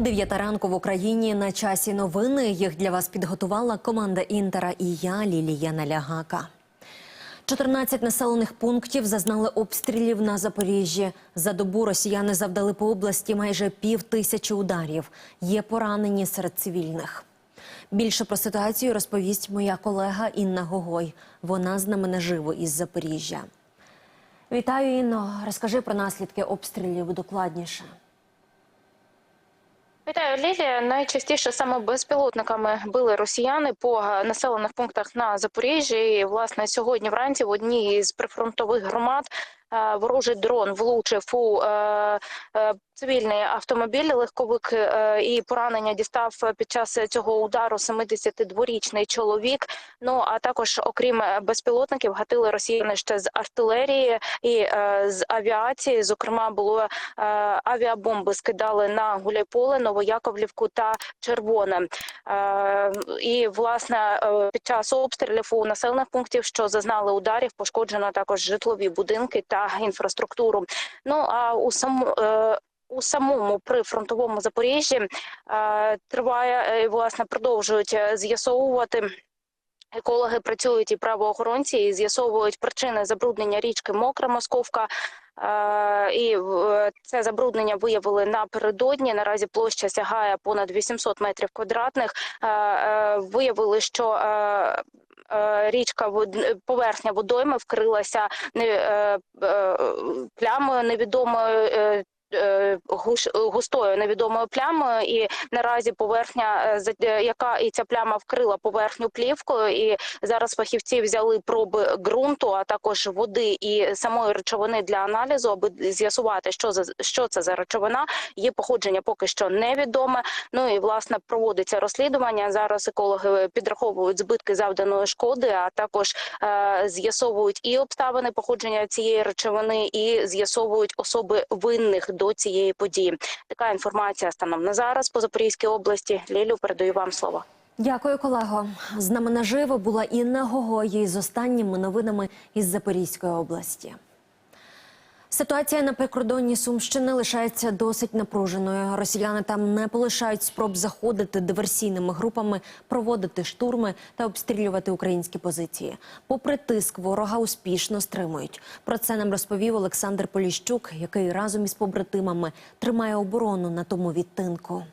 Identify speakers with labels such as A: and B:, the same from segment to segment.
A: Дев'ята ранку в Україні на часі новини. Їх для вас підготувала команда Інтера і я, Лілія Налягака. 14 населених пунктів зазнали обстрілів на Запоріжжі. За добу росіяни завдали по області майже пів тисячі ударів. Є поранені серед цивільних. Більше про ситуацію розповість моя колега Інна Гогой. Вона з нами наживо із Запоріжжя. Вітаю, Інно. Розкажи про наслідки обстрілів докладніше.
B: Вітаю, Лілія. Найчастіше саме безпілотниками били росіяни по е, населених пунктах на Запоріжжі. І, власне, сьогодні вранці в одній із прифронтових громад е, ворожий дрон влучив у е, цивільний автомобіль, легковик е, і поранення дістав під час цього удару 72-річний чоловік. Ну а також, окрім безпілотників, гатили росіяни ще з артилерії і е, з авіації. Зокрема, було е, авіабомби скидали на Гуляйполе, Новояковлівку та Червоне. І власне під час обстрілів у населених пунктів, що зазнали ударів, пошкоджено також житлові будинки та інфраструктуру. Ну а у саму е, у самому прифронтовому Запоріжжі е, триває е, власне продовжують е, з'ясовувати. Екологи працюють і правоохоронці і з'ясовують причини забруднення річки Мокра Московка. І це забруднення виявили напередодні. Наразі площа сягає понад 800 метрів квадратних. Виявили, що річка поверхня водойми вкрилася плямою невідомою. Е, е, густою невідомою плямою, і наразі поверхня, е, яка і ця пляма вкрила поверхню плівкою, і зараз фахівці взяли проби ґрунту, а також води і самої речовини для аналізу, аби з'ясувати, що за що це за речовина. Її походження поки що невідоме. Ну і власне проводиться розслідування. Зараз екологи підраховують збитки завданої шкоди, а також е, з'ясовують і обставини походження цієї речовини, і з'ясовують особи винних до цієї події. Така інформація станом на зараз по Запорізькій області. Лілю передаю вам слово.
A: Дякую, колего. З нами наживо була Інна Гогої з останніми новинами із Запорізької області. Ситуація на прикордонні Сумщини лишається досить напруженою. Росіяни там не полишають спроб заходити диверсійними групами, проводити штурми та обстрілювати українські позиції. Попри тиск, ворога успішно стримують. Про це нам розповів Олександр Поліщук, який разом із побратимами тримає оборону на тому відтинку.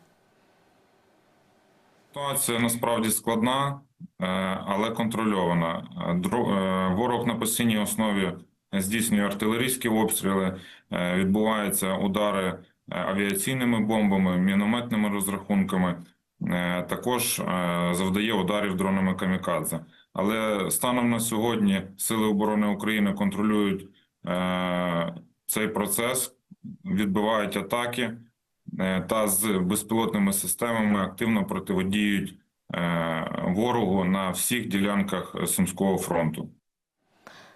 C: Ситуація насправді складна, е, але контрольована. Е, е, Ворог на постійній основі здійснює артилерійські обстріли, е, відбуваються удари е, авіаційними бомбами, мінометними розрахунками. е, Також завдає ударів дронами камікадзе. Але станом на сьогодні Сили оборони України контролюють цей процес, відбивають атаки та з безпілотними системами активно протидіють ворогу на всіх ділянках Сумського фронту.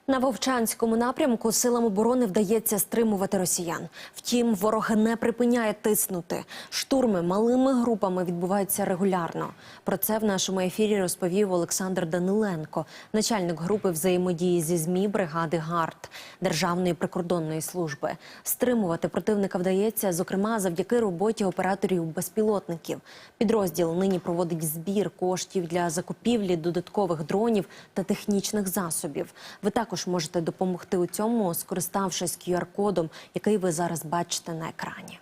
A: На Вовчанському напрямку силам оборони вдається стримувати росіян. Втім, ворог не припиняє тиснути. Штурми малими групами відбуваються регулярно. Про це в нашому ефірі розповів Олександр Даниленко, начальник групи взаємодії зі змі бригади ГАРД Державної прикордонної служби. Стримувати противника вдається, зокрема, завдяки роботі операторів безпілотників. Підрозділ нині проводить збір коштів для закупівлі додаткових дронів та технічних засобів. Ви також можете допомогти у цьому, скориставшись QR-кодом, який ви зараз бачите на екрані.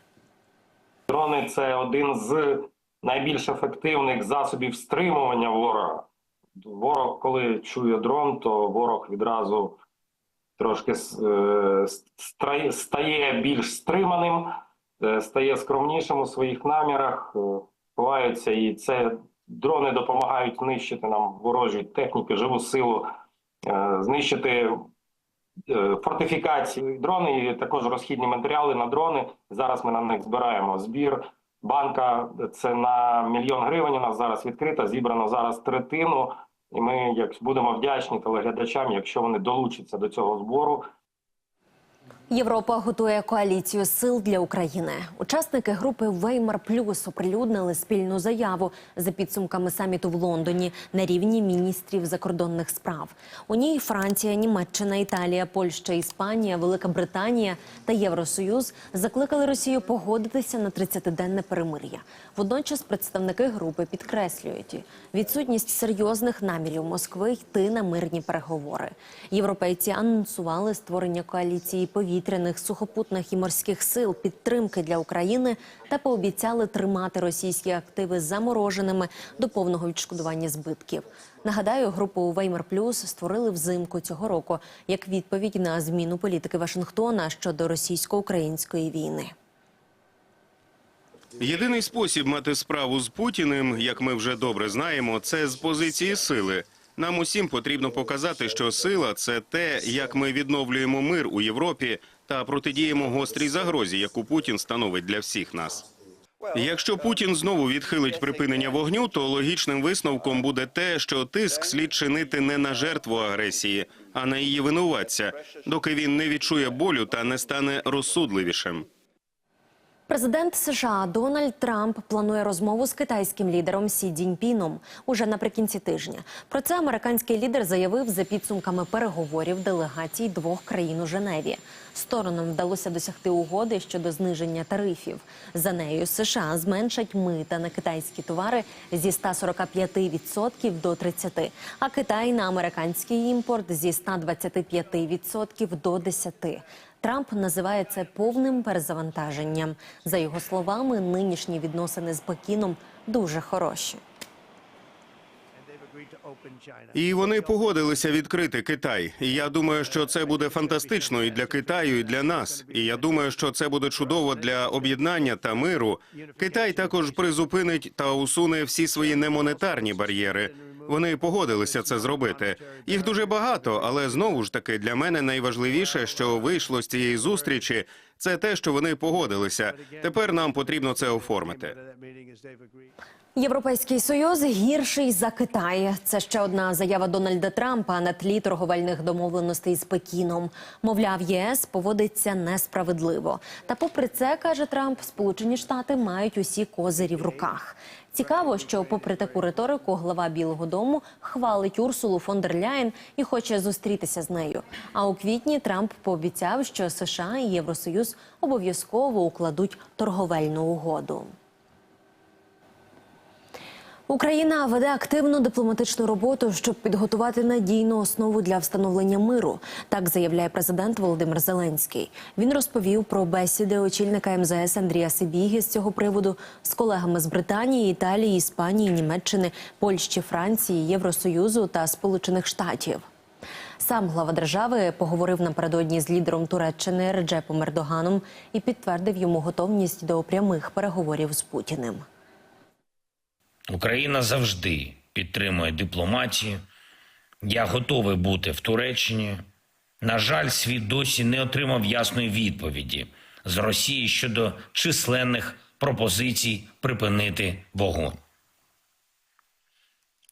D: Дрони це один з найбільш ефективних засобів стримування ворога. Ворог, коли чує дрон, то ворог відразу трошки е, стає більш стриманим, е, стає скромнішим у своїх намірах, е, ховаються, і це дрони допомагають нищити нам ворожі техніки, живу силу, знищити е, фортифікації дрони і також розхідні матеріали на дрони. Зараз ми на них збираємо збір. Банка це на мільйон гривень. У нас зараз відкрита. Зібрано зараз третину. І ми як будемо вдячні телеглядачам, якщо вони долучаться до цього збору.
A: Європа готує коаліцію сил для України. Учасники групи Веймар Плюс оприлюднили спільну заяву за підсумками саміту в Лондоні на рівні міністрів закордонних справ. У ній Франція, Німеччина, Італія, Польща, Іспанія, Велика Британія та Євросоюз закликали Росію погодитися на 30-денне перемир'я. Водночас представники групи підкреслюють відсутність серйозних намірів Москви йти на мирні переговори. Європейці анонсували створення коаліції повітряних, сухопутних і морських сил підтримки для України та пообіцяли тримати російські активи замороженими до повного відшкодування збитків. Нагадаю, групу Веймар Плюс створили взимку цього року як відповідь на зміну політики Вашингтона щодо російсько-української війни.
E: Єдиний спосіб мати справу з Путіним, як ми вже добре знаємо, це з позиції сили. Нам усім потрібно показати, що сила це те, як ми відновлюємо мир у Європі та протидіємо гострій загрозі, яку Путін становить для всіх нас. Якщо Путін знову відхилить припинення вогню, то логічним висновком буде те, що тиск слід чинити не на жертву агресії, а на її винуватця, доки він не відчує болю та не стане розсудливішим.
A: Президент США Дональд Трамп планує розмову з китайським лідером Сі Цзіньпіном уже наприкінці тижня. Про це американський лідер заявив за підсумками переговорів делегацій двох країн у Женеві. Сторонам вдалося досягти угоди щодо зниження тарифів. За нею США зменшать мита на китайські товари зі 145% до 30%, а Китай на американський імпорт зі 125% до 10%. Трамп називає це повним перезавантаженням. За його словами, нинішні відносини з Пекіном дуже хороші.
E: І вони погодилися відкрити Китай. І я думаю, що це буде фантастично і для Китаю, і для нас. І я думаю, що це буде чудово для об'єднання та миру. Китай також призупинить та усуне всі свої немонетарні бар'єри. Вони погодилися це зробити. Їх дуже багато, але знову ж таки для мене найважливіше, що вийшло з цієї зустрічі, це те, що вони погодилися. Тепер нам потрібно це оформити.
A: Європейський союз гірший за Китай. Це ще одна заява Дональда Трампа на тлі торговельних домовленостей з Пекіном. Мовляв, ЄС поводиться несправедливо. Та, попри це, каже Трамп, Сполучені Штати мають усі козирі в руках. Цікаво, що, попри таку риторику, глава Білого Дому хвалить Урсулу фон дер Ляєн і хоче зустрітися з нею. А у квітні Трамп пообіцяв, що США і Євросоюз обов'язково укладуть торговельну угоду. Україна веде активну дипломатичну роботу, щоб підготувати надійну основу для встановлення миру. Так заявляє президент Володимир Зеленський. Він розповів про бесіди очільника МЗС Андрія Сибіги з цього приводу з колегами з Британії, Італії, Іспанії, Німеччини, Польщі, Франції, Євросоюзу та Сполучених Штатів. Сам глава держави поговорив напередодні з лідером Туреччини Реджепом Ердоганом і підтвердив йому готовність до прямих переговорів з Путіним.
F: Україна завжди підтримує дипломатію. Я готовий бути в Туреччині. На жаль, світ досі не отримав ясної відповіді з Росії щодо численних пропозицій припинити вогонь.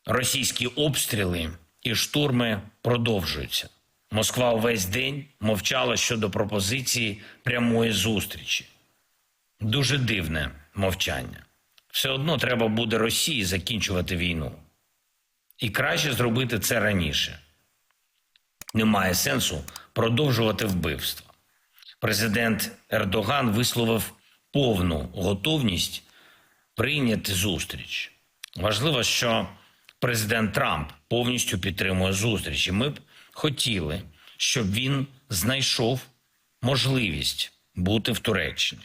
F: Російські обстріли і штурми продовжуються. Москва увесь день мовчала щодо пропозиції прямої зустрічі. Дуже дивне мовчання. Все одно треба буде Росії закінчувати війну. І краще зробити це раніше. Немає сенсу продовжувати вбивство. Президент Ердоган висловив повну готовність прийняти зустріч. Важливо, що президент Трамп повністю підтримує зустріч. І ми б хотіли, щоб він знайшов можливість бути в Туреччині.